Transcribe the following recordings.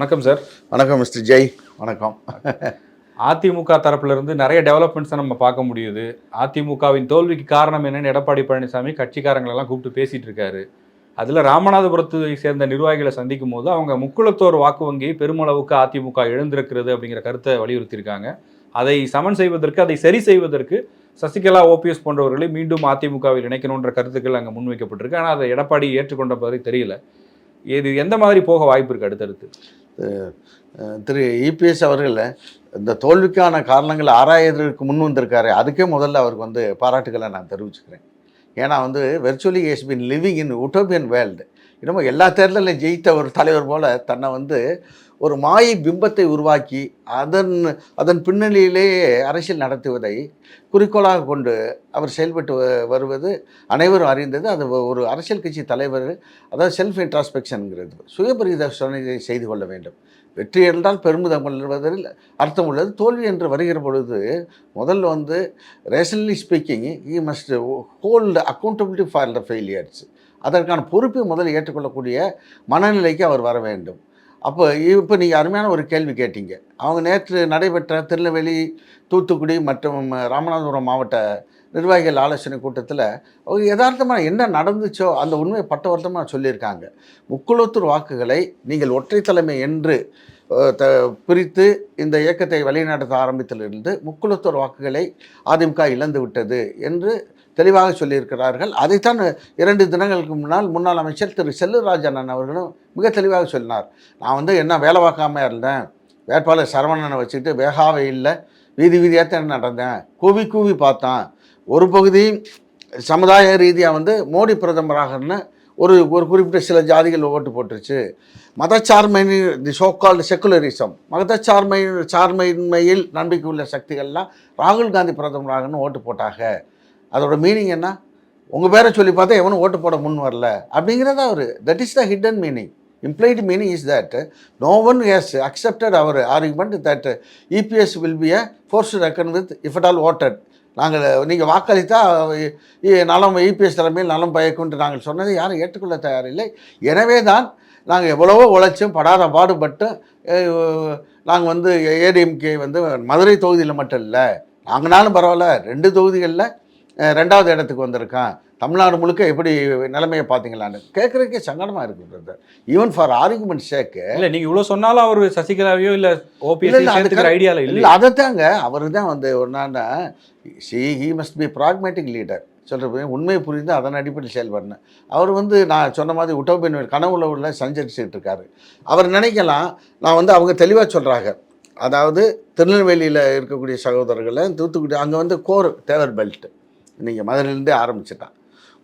வணக்கம் சார் வணக்கம் மிஸ்டர் ஜெய் வணக்கம். அதிமுக தரப்புல இருந்து நிறைய டெவலப்மெண்ட்ஸை நம்ம பார்க்க முடியுது. அதிமுகவின் தோல்விக்கு காரணம் என்னன்னு எடப்பாடி பழனிசாமி கட்சிக்காரங்களை எல்லாம் கூப்பிட்டு பேசிட்டு இருக்காரு. அதுல ராமநாதபுரத்தை சேர்ந்த நிர்வாகிகளை சந்திக்கும் போது அவங்க முக்குளத்தோர் வாக்கு வங்கியை பெருமளவுக்கு அதிமுக இழந்திருக்கிறது அப்படிங்கிற கருத்தை வலியுறுத்தியிருக்காங்க. அதை சமன் செய்வதற்கு அதை சரி செய்வதற்கு சசிகலா ஓபிஎஸ் போன்றவர்களை மீண்டும் அதிமுகவில் இணைக்கணுன்ற கருத்துக்கள் அங்கே முன்வைக்கப்பட்டிருக்கு. ஆனால் அதை எடப்பாடி ஏற்றுக்கொண்ட மாதிரி தெரியல. இது எந்த மாதிரி போக வாய்ப்பு இருக்கு அடுத்தடுத்து? திரு இபிஎஸ் அவர்கள் இந்த தோல்விக்கான காரணங்களை ஆராயதற்கு முன் வந்திருக்காரு. அதுக்கே முதல்ல அவருக்கு வந்து பாராட்டுகளை நான் தெரிவிச்சுக்கிறேன். ஏன்னா வந்து virtually has been living in utopian world இன்னமும் எல்லா தேர்தலையும் ஜெயித்த ஒரு தலைவர் போல் தன்னை வந்து ஒரு மாயை பிம்பத்தை உருவாக்கி அதன் அதன் பின்னணியிலேயே அரசியல் நடத்துவதை குறிக்கோளாக கொண்டு அவர் செயல்பட்டு வ- வருவது அனைவரும் அறிந்தது. அது ஒரு அரசியல் கட்சி தலைவர் அதாவது செல்ஃப் இன்ட்ராஸ்பெக்ஷனுங்கிறது சுயபரிதர்சனை செய்து கொள்ள வேண்டும். வெற்றி என்றால் பெருமிதம் கொள்வதில் அர்த்தம் உள்ளது. தோல்வி என்று வருகிற பொழுது முதல்ல வந்து rationally speaking we must hold accountability for the failures அதற்கான பொறுப்பை முதல்ல ஏற்றுக்கொள்ளக்கூடிய மனநிலைக்கு அவர் வர வேண்டும். அப்போ இப்போ நீங்கள் அருமையான ஒரு கேள்வி கேட்டீங்க. அவங்க நேற்று நடைபெற்ற திருநெல்வேலி தூத்துக்குடி மற்றும் ராமநாதபுரம் மாவட்ட நிர்வாகிகள் ஆலோசனை கூட்டத்தில் அவங்க யதார்த்தமாக என்ன நடந்துச்சோ அந்த உண்மையை பட்டவர்த்தமாக சொல்லியிருக்காங்க. முக்குளத்தூர் வாக்குகளை நீங்கள் ஒற்றை தலைமை என்று த பிரித்து இந்த இயக்கத்தை வழிநடத்த ஆரம்பித்திலிருந்து முக்குளத்தூர் வாக்குகளை அதிமுக இழந்து விட்டது என்று தெளிவாக சொல்லியிருக்கிறார்கள். அதைத்தான் இரண்டு தினங்களுக்கு முன்னால் முன்னாள் அமைச்சர் திரு செல்லூர் அண்ணன் அவர்களும் மிக தெளிவாக சொன்னார். நான் வந்து என்ன வேலை பார்க்காம இருந்தேன். வேட்பாளர் சரவணனை வச்சுக்கிட்டு வேகாவே இல்லை. வீதி வீதியாக தான் நடந்தேன். கூவி கூவி பார்த்தான். ஒரு பகுதி சமுதாய ரீதியாக வந்து மோடி பிரதமராகன்னு ஒரு ஒரு குறிப்பிட்ட சில ஜாதிகள் ஓட்டு போட்டுருச்சு. மதச்சார்மை தி சோக்கால்டு செக்குலரிசம் மதச்சார்மை சார்மையின்மையில் நம்பிக்கை உள்ள சக்திகள்லாம் ராகுல் காந்தி பிரதமராகன்னு ஓட்டு போட்டாங்க. அதோட மீனிங் என்ன? உங்கள் பேரை சொல்லி பார்த்தா எவனும் ஓட்டு போட முன் வரல. அப்படிங்கிறத அவர். That is the hidden meaning implied meaning is that no one has accepted our argument that EPS will be a force to reckon with if at all voted. நாங்கள் நீங்கள் வாக்களித்தா நலம் இபிஎஸ் தலைமையில் நலம் பயக்கும்ன்று நாங்கள் சொன்னதை யாரும் ஏற்றுக்கொள்ள தயாரில்லை. எனவே தான் நாங்கள் எவ்வளவோ உழைச்சும் படாத பாடுபட்டு நாங்கள் வந்து ஏடிஎம்கே வந்து மதுரை தொகுதியில் மட்டும் இல்லை நாங்களாலும் பரவாயில்ல ரெண்டு தொகுதிகளில் ரெண்டாவது இடத்துக்கு வந்திருக்கான் தமிழ்நாடு முழுக்க எப்படி நிலைமையை பார்த்தீங்களான்னு கேட்குறதுக்கே சங்கடமாக இருக்குது ஈவன் ஃபார் ஆர்குமெண்ட் சேக்கு இல்ல நீங்க இவ்வளவு சொன்னாலும் அவர் சசிகலாவையோ இல்ல ஓபிஎஸ் ஐடியால இல்ல இல்லை அதைத்தாங்க அவர் தான் வந்து ஒன்றாண்டா she he must be pragmatic leader சொல்கிறது உண்மையை புரிந்து அதன் அடிப்படையில் செயல்படணும் அவர் வந்து நான் சொன்ன மாதிரி உட்டோபின் கனவுல உள்ள சஞ்சரிச்சுட்டு இருக்காரு. அவர் நினைக்கலாம் நான் வந்து அவங்க தெளிவாக சொல்கிறாங்க அதாவது திருநெல்வேலியில் இருக்கக்கூடிய சகோதரர்களை தூத்துக்குடி அங்கே வந்து கோர் தேவர் பெல்ட். நீங்கள் மதுரையிலேருந்தே ஆரம்பிச்சிட்டான்.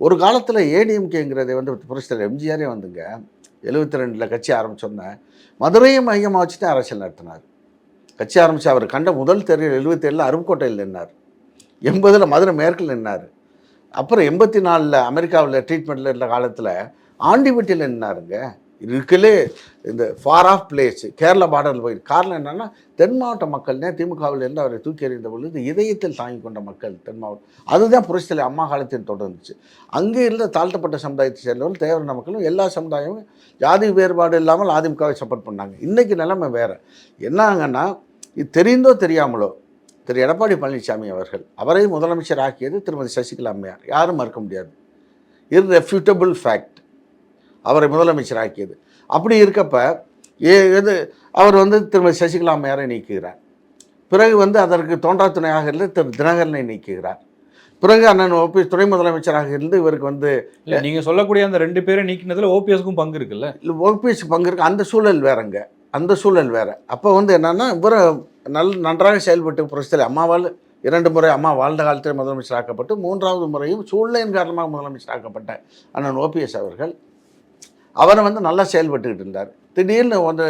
ஒரு காலத்தில் ஏடிஎம்கேங்கிறதை வந்து புரட்சித்தலைவர் எம்ஜிஆரே வந்துங்க. எழுபத்தி ரெண்டில் கட்சி ஆரம்பிச்சோன்னே மதுரையை மையமாக வச்சு தான் அரசியல் நடத்தினார். கட்சி ஆரம்பித்து அவர் கண்ட முதல் தேர்தல் எழுபத்தேழில் அருப்புக்கோட்டையில் நின்னார். எண்பதில் மதுரை மேற்கில் நின்னார். அப்புறம் எண்பத்தி நாலில் அமெரிக்காவில் ட்ரீட்மெண்ட்டில் இருந்த காலத்தில் ஆண்டிபட்டியில் நின்னாருங்க. இருக்கலே இந்த ஃபார் ஆஃப் பிளேஸ் கேரளா பார்டரில் போய் காரணம் என்னென்னா தென் மாவட்ட மக்கள்னே திமுகவில் இருந்து அவரை தூக்கி எறிந்த பொழுது இதயத்தில் தாங்கி கொண்ட மக்கள் தென் மாவட்டம் அதுதான் புரட்சித்தலை அம்மா காலத்தில் தொடர்ந்துச்சு அங்கே இருந்த தாழ்த்தப்பட்ட சமுதாயத்தை சேர்ந்தவர்கள் தேவையான மக்களும் எல்லா சமுதாயமும் ஜாதி வேறுபாடு இல்லாமல் அதிமுகவை சப்போர்ட் பண்ணாங்க. இன்றைக்கி நிலைமை வேறு. என்னங்கன்னா இது தெரிந்தோ தெரியாமலோ திரு எடப்பாடி பழனிசாமி அவர்கள் அவரை முதலமைச்சர் ஆக்கியது திருமதி சசிகலா அம்மையார். யாரும் மறுக்க முடியாது. இர்ரெஃப்யூட்டபிள் ஃபேக்ட் அவரை முதலமைச்சர் ஆக்கியது அப்படி இருக்கப்ப ஏ எது அவர் வந்து திருமதி சசிகலா அம்மையாரை நீக்குகிறார். பிறகு வந்து அதற்கு தோன்றா துணையாக இருந்து திரு தினகரனை நீக்குகிறார். பிறகு அண்ணன் ஓபி துணை முதலமைச்சராக இருந்து இவருக்கு வந்து இல்ல நீங்க சொல்லக்கூடிய அந்த ரெண்டு பேரை நீக்கினதுல ஓபிஎஸ்க்கும் பங்கு இருக்குல்ல? ஓபிஎஸ் பங்கு இருக்கு. அந்த சூழல் வேறங்க. அந்த சூழல் வேற. அப்போ வந்து என்னன்னா இவரை நல் நன்றாக செயல்பட்டு புரட்சித்தலை அம்மாவால் இரண்டு முறை அம்மா வாழ்ந்த காலத்தில் முதலமைச்சர் ஆக்கப்பட்டு மூன்றாவது முறையும் சூழ்நிலையின் காரணமாக முதலமைச்சர் ஆக்கப்பட்ட அண்ணன் ஓபிஎஸ் அவர்கள் அவரை வந்து நல்லா செயல்பட்டுக்கிட்டு இருந்தார். திடீர்னு வந்து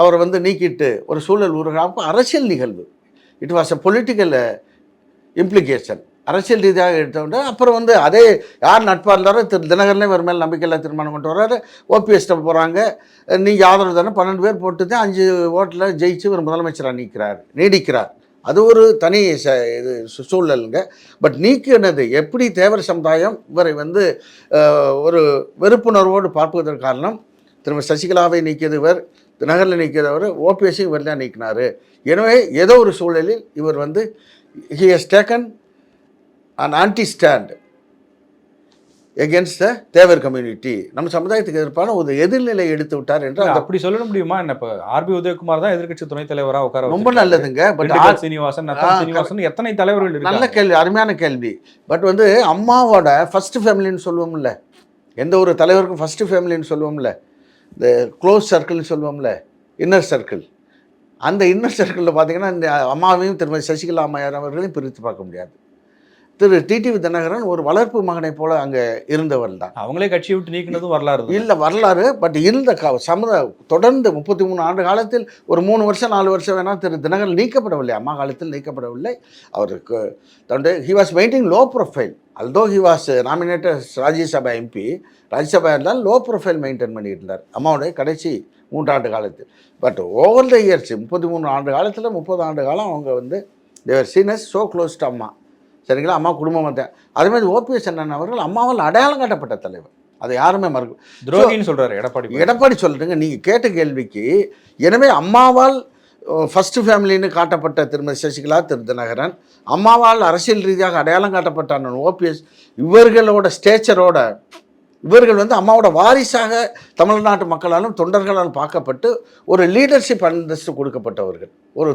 அவரை வந்து நீக்கிட்டு ஒரு சூழல் உருவாக அரசியல் நிகழ்வு. It was a political implication அரசியல் ரீதியாக எடுத்தவொடனே அப்புறம் வந்து அதே யார் நட்பாக இருந்தாரோ திரு தினகரனே ஒரு மேல் நம்பிக்கையில் தீர்மானம் கொண்டு வர்றாரு. ஓபிஎஸ்ட்டை போகிறாங்க நீங்கள் ஆதரவு தானே பன்னெண்டு பேர் போட்டு தான் அஞ்சு ஓட்டில் ஜெயிச்சு ஒரு முதலமைச்சராக நீக்கிறார் நீடிக்கிறார். அது ஒரு தனி ச இது சு- சூழலுங்க. பட் நீக்கினது எப்படி தேவர் சமுதாயம்? இவரை வந்து ஒரு வெறுப்புணர்வோடு பார்ப்பதற்கு காரணம் திரும்ப சசிகலாவை நீக்கியது இவர் தினகரில் அவர் ஓபிஎஸி இவர் தான் நீக்கினார். எனவே ஏதோ ஒரு சூழலில் இவர் வந்து he has taken an anti stand against the Thevar community நம்ம சமுதாயத்துக்கு எதிர்ப்பான ஒரு எதிர்நிலை எடுத்து விட்டார் என்று அப்படி சொல்ல முடியுமா? என்ன இப்ப ஆர்பி உதயகுமார் தான் எதிர்க்கட்சி துணைத் தலைவரா உட்கார ரொம்ப நல்லதுங்க பட் திண்டுக்கல் சீனிவாசன் சீனிவாசன் எத்தனை தலைவர்கள் நல்ல கேள்வி அருமையான கேள்வி. பட் வந்து அம்மாவோட ஃபர்ஸ்ட் ஃபேமிலின்னு சொல்லுவோம்ல. எந்த ஒரு தலைவருக்கும் ஃபர்ஸ்ட் ஃபேமிலின்னு சொல்லுவோம்ல. இந்த க்ளோஸ் சர்க்கிள்னு சொல்லுவோம்ல. இன்னர் சர்க்கிள் அந்த இன்னர் சர்க்கிளில் பார்த்தீங்கன்னா இந்த அம்மாவையும் திருமதி சசிகலா அம்மையார் அவர்களையும் பிரித்து பார்க்க முடியாது. திரு டிடிவி தினகரன் ஒரு வளர்ப்பு மகனை போல அங்கே இருந்தவர் தான். அவங்களே கட்சியை விட்டு நீக்கினதும் வரலாறு. இல்லை வரலாறு பட் இருந்த க சமுதாய தொடர்ந்து முப்பத்தி மூணு ஆண்டு காலத்தில் ஒரு மூணு வருஷம் நாலு வருஷம் வேணால் திரு தினகரன் நீக்கப்படவில்லை. அம்மா காலத்தில் நீக்கப்படவில்லை. அவருக்கு தன்னுடைய he was maintain low profile although he was nominated Rajya Sabha MP Rajya Sabha இருந்தால் லோ ப்ரொஃபைல் மெயின்டைன் பண்ணிட்டு இருந்தார் அம்மாவுடைய கடைசி மூன்றாண்டு காலத்தில். பட் ஓவர் த இயர்ஸ் முப்பத்தி மூணு ஆண்டு காலத்தில் முப்பது ஆண்டு காலம் அவங்க வந்து they were seen as so close to Amma. சரிங்களா? அம்மா குடும்பம் தான் அதே மாதிரி ஓபிஎஸ் அண்ணன் அவர்கள் அம்மாவால் அடையாளம் காட்டப்பட்ட தலைவர். அதை யாருமே மறக்க துரோகின்னு சொல்றாரு எடப்பாடி. எடப்பாடி சொல்றீங்க நீங்கள் கேட்ட கேள்விக்கு எனவே அம்மாவால் ஃபர்ஸ்ட் ஃபேமிலின்னு காட்டப்பட்ட திருமதி சசிகலா திரு தினகரன் அம்மாவால் அரசியல் ரீதியாக அடையாளம் காட்டப்பட்ட அண்ணன் ஓபிஎஸ் இவர்களோட ஸ்டேச்சரோட இவர்கள் வந்து அம்மாவோட வாரிசாக தமிழ்நாட்டு மக்களாலும் தொண்டர்களாலும் பார்க்கப்பட்டு ஒரு லீடர்ஷிப் அந்தஸ்து கொடுக்கப்பட்டவர்கள். ஒரு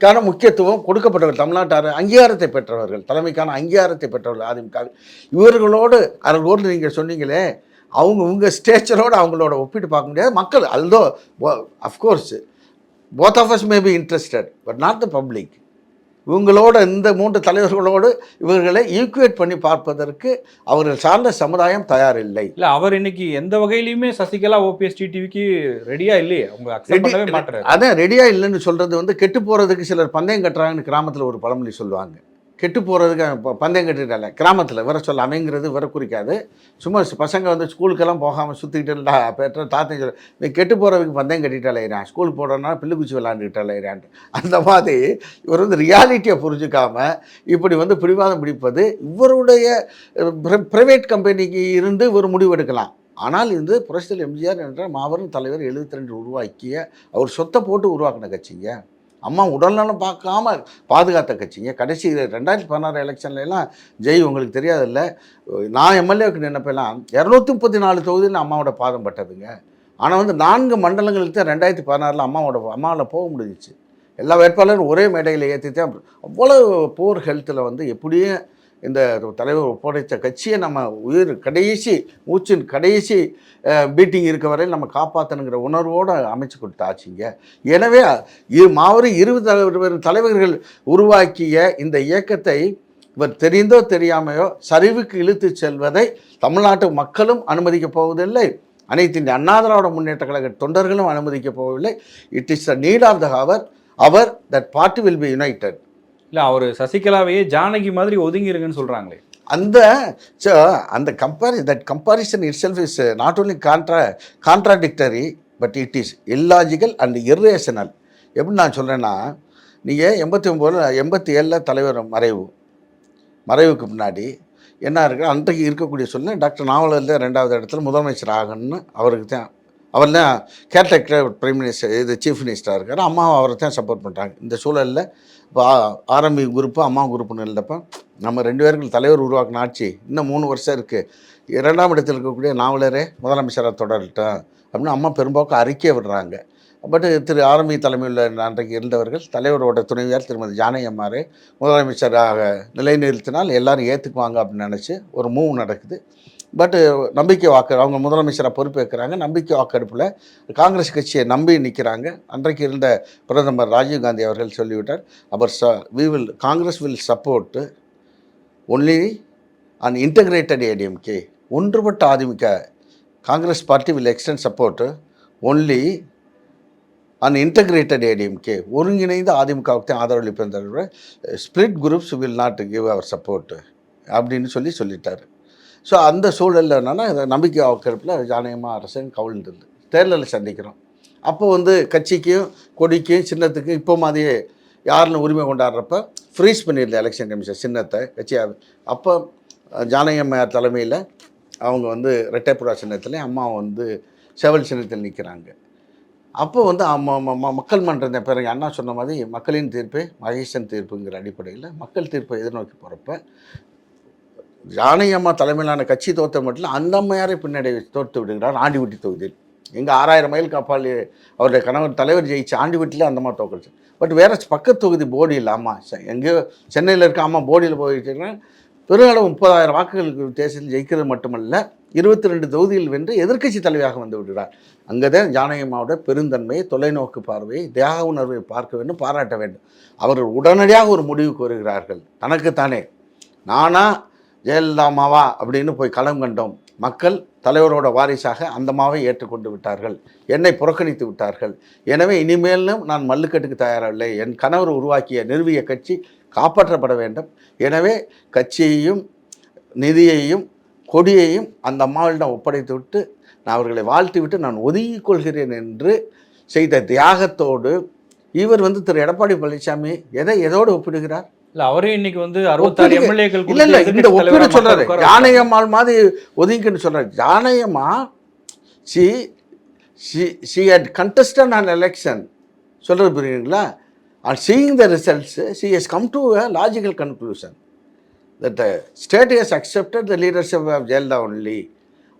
தலைமைக்கான முக்கியத்துவம் கொடுக்கப்பட்டவர்கள் தமிழ்நாட்டு அங்கீகாரத்தை பெற்றவர்கள் தலைமைக்கான அங்கீகாரத்தை பெற்றவர்கள் அதிமுக. இவர்களோடு அவர்களோடு நீங்கள் சொன்னீங்களே அவங்க உங்கள் ஸ்டேச்சரோடு அவங்களோட ஒப்பிட்டு பார்க்க முடியாது. மக்கள் although of course both of us may be interested but not the public இவங்களோட இந்த மூன்று தலைவர்களோடு இவர்களை ஈக்குவேட் பண்ணி பார்ப்பதற்கு அவர்கள் சார்ந்த சமுதாயம் தயாரில்லை. இல்ல அவர் இன்னைக்கு எந்த வகையிலுமே சசிகலா ஓபிஎஸ் டிடிவிக்கு ரெடியா இல்லையே. அவங்க மாட்டாரு அதான் ரெடியாக இல்லைன்னு சொல்கிறது வந்து கெட்டு போகிறதுக்கு சிலர் பந்தயம் கட்டுறாங்கன்னு கிராமத்தில் ஒரு பழமொழி சொல்லுவாங்க. கெட்டு போகிறதுக்கு பந்தயம் கட்டிட்டால கிராமத்தில். வர சொல்ல அமைங்கிறது வர குறிக்காது. சும்மா பசங்க வந்து ஸ்கூலுக்கெல்லாம் போகாமல் சுற்றிக்கிட்டு பெற்ற தாத்தையும் சொல்ல நீ கெட்டு போகிறதுக்கு பந்தயம் கட்டிட்டு அலையிறான் ஸ்கூலுக்கு போடுறோன்னா பில்லுக்குச்சி விளாண்டுக்கிட்டு அந்த மாதிரி இவர் வந்து ரியாலிட்டியை புரிஞ்சுக்காமல் இப்படி வந்து பிடிவாதம் பிடிப்பது இவருடைய ப்ரைவேட் கம்பெனிக்கு இருந்து இவர் முடிவெடுக்கலாம். ஆனால் இது புரட்சித்தலைவர் எம்ஜிஆர் என்ற மாபெரும் தலைவர் 72 ரெண்டு உருவாக்கிய அவர் சொத்தை போட்டு உருவாக்கின கட்சிங்க. அம்மா உடல்நலம் பார்க்காம பாதுகாத்த கட்சிங்க. கடைசி ரெண்டாயிரத்தி பதினாறு எலெக்ஷன்ல எல்லாம் ஜெய் உங்களுக்கு தெரியாதுல்ல. நான் எம்எல்ஏவுக்கு நினைப்பெல்லாம் இரநூத்தி முப்பத்தி நாலு தொகுதியில் அம்மாவோட பாதம் பட்டதுங்க. ஆனால் வந்து நான்கு மண்டலங்களுக்கு தான் ரெண்டாயிரத்தி பதினாறில் அம்மாவோட அம்மாவில் போக முடிஞ்சிச்சு. எல்லா வேட்பாளரும் ஒரே மேடையில் ஏற்றி தான் அவ்வளோ போர் ஹெல்த்தில் வந்து எப்படியும் இந்த தலைவர் ஒப்படைத்த கட்சியை நம்ம உயிர் கடைசி மூச்சின் கடைசி மீட்டிங் இருக்க வரையில் நம்ம காப்பாற்றணுங்கிற உணர்வோடு அமைச்சு கொடுத்த ஆட்சிங்க. எனவே இரு மாபெரும் இருபது தலைவர் தலைவர்கள் உருவாக்கிய இந்த இயக்கத்தை இவர் தெரிந்தோ தெரியாமையோ சரிவுக்கு இழுத்து செல்வதை தமிழ்நாட்டு மக்களும் அனுமதிக்கப் போவதில்லை. அனைத்து இந்த அண்ணா திராவிட முன்னேற்ற கழக தொண்டர்களும் அனுமதிக்கப் போவதில்லை. It is the need of the hour our that party will be united இல்லை அவர் சசிகலாவையே ஜானகி மாதிரி ஒதுங்கிருங்கன்னு சொல்கிறாங்களே அந்த so, அந்த compare that comparison itself is not only contra contradictory but it is illogical and irrational எப்படி நான் சொல்கிறேன்னா நீங்கள் எண்பத்தி ஒம்போதில் எண்பத்தி ஏழில் தலைவர் மறைவு மறைவுக்கு முன்னாடி என்ன இருக்கு அன்றைக்கு இருக்கக்கூடிய சொல்ல டாக்டர் நாவலர் தான் ரெண்டாவது இடத்துல முதலமைச்சர் ஆகணும்னு அவருக்கு தான் அவர் தான் கேர்டெக்டர் பிரைம் மினிஸ்டர் இது சீஃப் மினிஸ்டராக இருக்கார் அம்மாவும் அவரை தான் சப்போர்ட் பண்ணுறாங்க இந்த சூழலில் இப்போ ஆர்எம்பி குரூப்பு அம்மா குரூப்புன்னு இருந்தப்போ நம்ம ரெண்டு பேருக்கு தலைவர் உருவாக்கின ஆட்சி இன்னும் மூணு வருஷம் இருக்குது இரண்டாம் இடத்தில் இருக்கக்கூடிய நாவலரே முதலமைச்சராக தொடரட்டும் அப்படின்னு அம்மா பெரும்பாக்கு அறிக்கை விடுறாங்க. பட் திரு ஆரம்பி தலைமையில் அன்றைக்கு இருந்தவர்கள் தலைவரோட துணைவியார் திருமதி ஜானகி அம்மாரே முதலமைச்சராக நிலைநிறுத்தினால் எல்லாரும் ஏற்றுக்குவாங்க அப்படின்னு நினச்சி ஒரு மூவ் நடக்குது. பட்டு நம்பிக்கை வாக்கு அவங்க முதலமைச்சராக பொறுப்பேற்கிறாங்க. நம்பிக்கை வாக்கெடுப்பில் காங்கிரஸ் கட்சியை நம்பி நிற்கிறாங்க அன்றைக்கு இருந்த பிரதமர் ராஜீவ்காந்தி அவர்கள் சொல்லிவிட்டார் அவர் ச we will Congress will support only an integrated ADMK ஒன்றுபட்ட AIADMK Congress party will extend support only an integrated ADMK ஒருங்கிணைந்த அதிமுகவுக்கு தான் ஆதரவளிப்பேன் தவிர split groups will not give our support அப்படின்னு சொல்லி சொல்லிட்டார். ஸோ அந்த சூழலில் என்னென்னா நம்பிக்கை வாக்கெடுப்பில் ஜானகமா அரசன் கவிழ்ந்தது. தேர்தலில் சந்திக்கிறோம். அப்போ வந்து கட்சிக்கும் கொடிக்கும் சின்னத்துக்கும் இப்போ மாதிரியே யாருன்னு உரிமை கொண்டாடுறப்ப ஃப்ரீஸ் பண்ணியிருந்த எலெக்ஷன் கமிஷன் சின்னத்தை கட்சியாக அப்போ ஜானகியம்மையார் தலைமையில் அவங்க வந்து ரெட்டைப்புறா சின்னத்தில் அம்மா வந்து செவல் சின்னத்தில் நிற்கிறாங்க அப்போ வந்து மக்கள் மன்ற பிறகு அண்ணா சொன்ன மாதிரி மக்களின் தீர்ப்பே மகேசன் தீர்ப்புங்கிற அடிப்படையில் மக்கள் தீர்ப்பை எதிர்நோக்கி போகிறப்ப ஜானகி அம்மா தலைமையிலான கட்சி தோற்ற மட்டும் அந்த அம்மையாரை பின்னடை தோற்று விடுகிறார் ஆண்டிவிட்டி தொகுதியில். எங்கள் ஆறாயிரம் மைல் காப்பாளி அவருடைய கணவர் தலைவர் ஜெயிச்சு ஆண்டிவிட்டியில் அந்த மாதிரி தோக்கடிச்சு பட் வேறு பக்கத்து தொகுதி போடியில் ஆமாம் எங்கேயோ சென்னையில் இருக்க ஆமாம் போடியில் போயிட்டீங்கன்னா பெருங்களவு முப்பதாயிரம் வாக்குகளுக்கு தேசத்தில் ஜெயிக்கிறது மட்டுமல்ல இருபத்தி ரெண்டு தொகுதியில் வென்று எதிர்க்கட்சி தலைவியாக வந்து விடுகிறார். அங்கே தான் ஜானகி அம்மாவோட பெருந்தன்மையை தொலைநோக்கு பார்வையை தியாக உணர்வை பார்க்க வேண்டும் பாராட்ட வேண்டும். அவர்கள் உடனடியாக ஒரு முடிவுக்கு வருகிறார்கள் தனக்குத்தானே. நானாக ஜெயலலிதா மாவா அப்படின்னு போய் களம் கண்டோம். மக்கள் தலைவரோட வாரிசாக அந்த மாவை ஏற்றுக்கொண்டு விட்டார்கள். என்னை புறக்கணித்து விட்டார்கள். எனவே இனிமேலும் நான் மல்லுக்கட்டுக்கு தயாரில்லை. என் கணவர் உருவாக்கிய நிறுவிய கட்சி காப்பாற்றப்பட வேண்டும். எனவே கட்சியையும் நிதியையும் கொடியையும் அந்த அம்மாவிடம் ஒப்படைத்து விட்டு நான் அவர்களை வாழ்த்து விட்டு நான் ஒதுங்கிக் கொள்கிறேன் என்று செய்த தியாகத்தோடு இவர் வந்து திரு. எடப்பாடி பழனிசாமி எதை எதோடு ஒப்பிடுகிறார்? இல்ல அவரே இன்னைக்கு வந்து அறுபத்தாறு. எம்எல்ஏக்கள் இல்ல இல்ல இந்த ஒப்பீடு சொல்றாரு. ஜானகம்மாள் மாதிரி ஒதுங்கின்னு சொல்றாரு. Janakamma she she she had contested on election சொல்றது புரியுங்களா on seeing the results she has come to a logical conclusion that state has accepted the leadership of Jayalalithaa only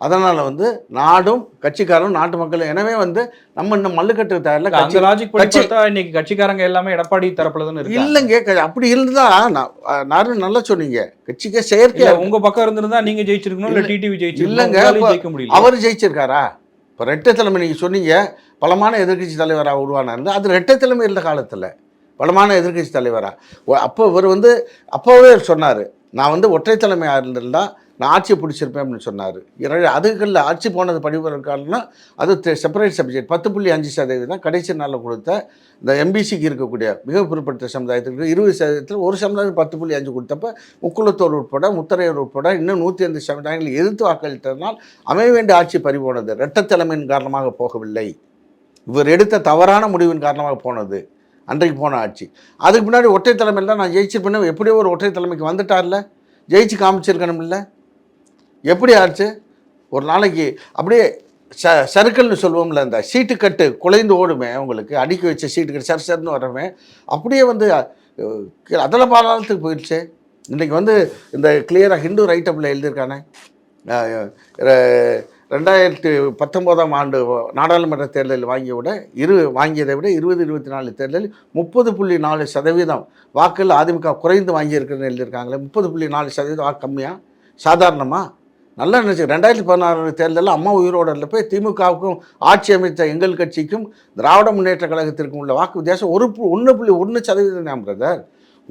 அதனால் வந்து நாடும் கட்சிக்காரரும் நாட்டு மக்களும் எனவே வந்து நம்ம இன்னும் மல்லுக்கட்டு தயாரில் கட்சி லாஜிக் கட்சி- இன்னைக்கு கட்சிக்காரங்க எல்லாமே எடப்பாடி தரப்புல தானே இல்லைங்க அப்படி இருந்தா நான் நல்லா சொன்னீங்க. கட்சிக்கே செயற்கை உங்க பக்கம் இருந்திருந்தா நீங்க ஜெயிச்சிருக்கணும் இல்ல டிடிவி ஜெயிச்சிருக்கணும் இல்லைங்க, ஜெயிக்க முடியல அவர் ஜெயிச்சிருக்காரா? இப்போ ரெட்டை தலைமை நீங்கள் சொன்னீங்க பலமான எதிர்க்கட்சி தலைவராக உருவானார் அது ரெட்டை தலைமை இருந்த காலத்தில் பலமான எதிர்க்கட்சி தலைவரா? ஒ- அப்போ இவர் வந்து அப்போவே சொன்னார் நான் வந்து ஒற்றை தலைமையாக இருந்திருந்தா நான் ஆட்சியை பிடிச்சிருப்பேன் அப்படின்னு சொன்னார். இரண்டு அதுகளில் ஆட்சி போனது படிவதற்கான அது செப்பரேட் சப்ஜெக்ட் பத்து புள்ளி அஞ்சு சதவீதம் கடைசி நாளில் கொடுத்த இந்த எம்பிசிக்கு இருக்கக்கூடிய மிக பிற்படுத்த சமுதாயத்துக்கு இருபது சதவீதத்தில் ஒரு சமுதாயம் பத்து புள்ளி அஞ்சு கொடுத்தப்ப முக்குளத்தோர் உட்பட முத்தரையர் உட்பட இன்னும் நூற்றி ஐந்து சமுதாயங்கள் எதிர்த்து வாக்களித்ததனால் அமைய வேண்டிய ஆட்சி பறிபோனது இரட்டை காரணமாக போகவில்லை. இவர் எடுத்த தவறான முடிவின் காரணமாக போனது. அன்றைக்கு போன ஆட்சி. அதுக்கு முன்னாடி ஒற்றை தலைமையில் தான் நான் ஜெயிச்சிருப்பேன் எப்படியோ ஒரு ஒற்றை தலைமைக்கு வந்துட்டார்ல. ஜெயிச்சு காமிச்சிருக்கணும்ல. எப்படி ஆச்சு? ஒரு நாளைக்கு அப்படியே ச சர்க்கிள்னு சொல்லுவோம்ல இந்த சீட்டு கட்டு குலைந்து ஓடுமே உங்களுக்கு அடுக்கி வச்ச சீட்டு கட்டு சர் சர்னு வரமே அப்படியே வந்து அதில் அதல பாலாளத்துக்கு போயிடுச்சு இன்றைக்கி வந்து இந்த கிளியராக ஹிந்து ரைட்டப்பில் எழுதியிருக்கானே. ரெண்டாயிரத்தி பத்தொம்போதாம் ஆண்டு நாடாளுமன்ற தேர்தலில் வாங்கிய விட இரு வாங்கியதை விட இருபது இருபத்தி நாலு தேர்தலில் முப்பது புள்ளி நாலு சதவீதம் வாக்கில் அதிமுக குறைந்து வாங்கியிருக்குன்னு எழுதியிருக்காங்களே முப்பது புள்ளி நாலு சதவீதம் வாக்கு கம்மியாக சாதாரணமாக நல்லா நினச்சி ரெண்டாயிரத்தி பதினாறு தேர்தலில் அம்மா உயிரோடு இல்லை. போய் திமுகவுக்கும் ஆட்சி அமைத்த எங்கள் கட்சிக்கும் திராவிட முன்னேற்ற கழகத்திற்கும் உள்ள வாக்கு வித்தியாசம் ஒரு ஒன்று புள்ளி ஒன்று சதவீதம் தான் பிரதர்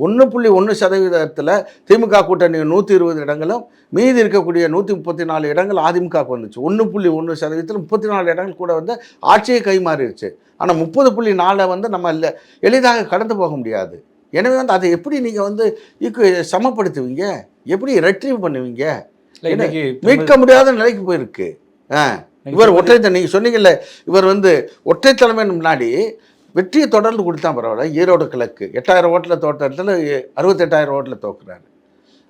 ஒன்று புள்ளி ஒன்று சதவீதத்தில் திமுக கூட்டணி நூற்றி இருபது இடங்களும் மீதி இருக்கக்கூடிய நூற்றி முப்பத்தி நாலு இடங்கள் அதிமுகவுக்கு வந்துச்சு. ஒன்று புள்ளி ஒன்று சதவீதத்தில் முப்பத்தி நாலு இடங்கள் கூட வந்து ஆட்சியை கைமாறிடுச்சு. ஆனால் முப்பது புள்ளி நாலை வந்து நம்ம இல்லை எளிதாக கடந்து போக முடியாது. எனவே வந்து அதை எப்படி நீங்கள் வந்து ஈக்கு சமப்படுத்துவீங்க? எப்படி ரெட்ரீவ் பண்ணுவீங்க? மீட்க முடியாத நிலைக்கு போயிருக்கு. இவர் ஒற்றை த- நீங்க சொன்னீங்கல்ல இவர் வந்து ஒற்றை தலைமையின் முன்னாடி வெற்றியை தொடர்ந்து கொடுத்தா பரவாயில்ல. ஈரோடு கிழக்கு. எட்டாயிரம் ஓட்டில் தோட்டத்தில் அறுபத்தெட்டாயிரம் ஓட்டில் தோக்குறாரு.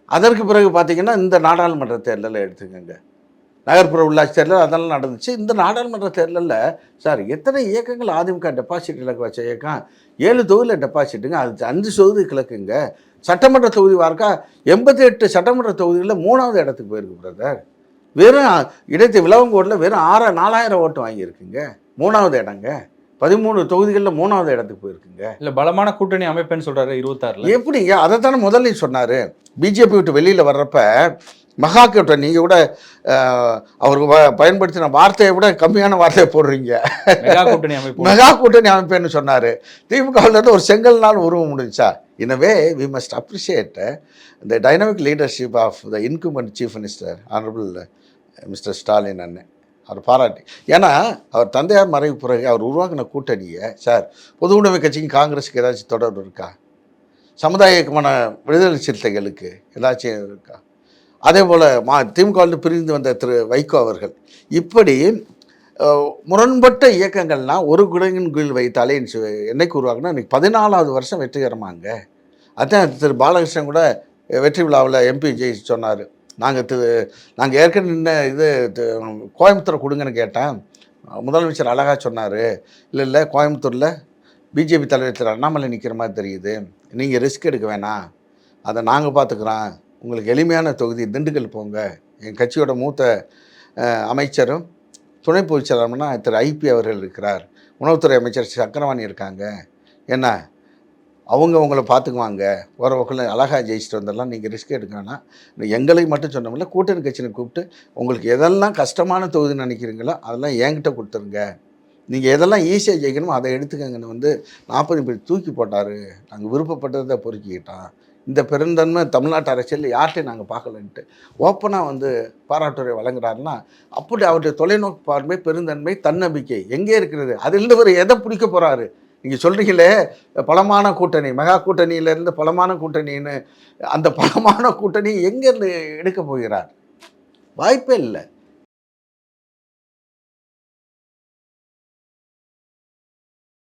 அதற்கு பிறகு பார்த்தீங்கன்னா இந்த நாடாளுமன்ற தேர்தலை எடுத்துக்கோங்க. நகர்ப்புற உள்ளாட்சி தேர்தல் அதெல்லாம் நடந்துச்சு. இந்த நாடாளுமன்ற தேர்தலில் சார் எத்தனை இயக்கங்கள் அதிமுக டெபாசிட் இலக்கு வச்ச இயக்கம்? ஏழு தொகுதியில் டெபாசிட்டுங்க அது அஞ்சு தொகுதி கிழக்குங்க. சட்டமன்ற தொகுதி வார்க்கா எண்பத்தி எட்டு சட்டமன்ற தொகுதிகளில் மூணாவது இடத்துக்கு போயிருக்கு பிரதர் வெறும் இடைத்து விளவங்கோட்டில் வெறும் ஆறு நாலாயிரம் ஓட்டு வாங்கியிருக்குங்க. மூணாவது இடங்க. பதிமூணு தொகுதிகளில் மூணாவது இடத்துக்கு போயிருக்குங்க. இல்ல பலமான கூட்டணி அமைப்பேன்னு சொல்றாரு இருபத்தாறுல. எப்படிங்க? அதை தானே முதல்ல சொன்னார். பிஜேபி விட்டு வெளியில் வர்றப்ப மகா கூட்டணி நீங்கள் கூட அஹ், அவர் வ- பயன்படுத்தின வார்த்தையை விட கம்மியான வார்த்தையை போடுறீங்க. மெகா கூட்டணி அமைப்பு. மெகா கூட்டணி அமைப்பேன்னு சொன்னார். திமுகவிலேருந்து ஒரு செங்கல் நாள் உருவம் முடிஞ்சா இனவே we must appreciate the dynamic leadership of the incumbent chief minister honourable mister Stalin அண்ணன் அவர் பாராட்டி. ஏன்னா அவர் தந்தையார் மறைவு பிறகு அவர் உருவாக்கின கூட்டணியை சார் பொது உடைமை கட்சிக்கு காங்கிரஸுக்கு ஏதாச்சும் தொடர்பு இருக்கா? சமுதாய இயக்கமான விடுதலை சிறுத்தைகளுக்கு ஏதாச்சும் இருக்கா? அதே போல் மா திமுகவிலிருந்து பிரிந்து வந்த திரு வைகோ அவர்கள் இப்படி முரண்பட்ட இயக்கங்கள்லாம் ஒரு குடங்கின் கீழ் வைத்தாலே என்னைக்கு உருவாக்குனா இன்னைக்கு பதினாலாவது வருஷம் வெற்றிகரமாங்க. அதான் திரு பாலகிருஷ்ணன் கூட வெற்றி விழாவில் எம்பி ஜெய் சொன்னார். நாங்கள் திரு நாங்கள் ஏற்கனவே நின்ன இது கோயம்புத்தூரை கொடுங்கன்னு கேட்டேன். முதலமைச்சர் அழகாக சொன்னார். இல்லை இல்லை கோயம்புத்தூரில் பிஜேபி தலைவர் திரு அண்ணாமலை நிற்கிற மாதிரி தெரியுது. நீங்கள் ரிஸ்க் எடுக்க வேணாம். அதை நாங்கள் பார்த்துக்குறோம் உங்களுக்கு எளிமையான தொகுதி திண்டுக்கல் போங்க. என் கட்சியோட மூத்த அமைச்சரும் துணை பொதுச் செயலாளர்னா திரு ஐபி அவர்கள் இருக்கிறார். உணவுத்துறை அமைச்சர் சக்கரவாணி இருக்காங்க. என்ன? அவங்க உங்களை பார்த்துக்குவாங்க. போகிற அழகாக ஜெயிச்சுட்டு வந்துடலாம். நீங்கள் ரிஸ்க் எடுக்கணும்னா எங்களை மட்டும் சொன்னோம்ல கூட்டணி கட்சியை கூப்பிட்டு உங்களுக்கு எதெல்லாம் கஷ்டமான தொகுதின்னு நினைக்கிறீங்களோ அதெல்லாம் என்கிட்ட கொடுத்துருங்க. நீங்கள் எதெல்லாம் ஈஸியாக ஜெயிக்கணுமோ அதை எடுத்துக்கங்கன்னு வந்து நாற்பது பேர் தூக்கி போட்டார். நாங்கள் விருப்பப்பட்டதை பொறுக்கிக்கிட்டோம். இந்த பெருந்தன்மை தமிழ்நாட்டு அரசியலில் யார்கிட்டையும் நாங்கள் பார்க்கலன்ட்டு ஓப்பனாக வந்து பாராட்டுரை வழங்குறாருன்னா அப்படி அவருடைய தொலைநோக்கு பார்வை பெருந்தன்மை தன்னம்பிக்கை எங்கே இருக்கிறது? அதிலிருந்து அவர் எதை பிடிக்க போகிறாரு நீங்கள் சொல்கிறீங்களே பலமான கூட்டணி மெகா கூட்டணியிலேருந்து பலமான கூட்டணின்னு அந்த பலமான கூட்டணி எங்கேருந்து எடுக்க போகிறார்? வாய்ப்பே இல்லை.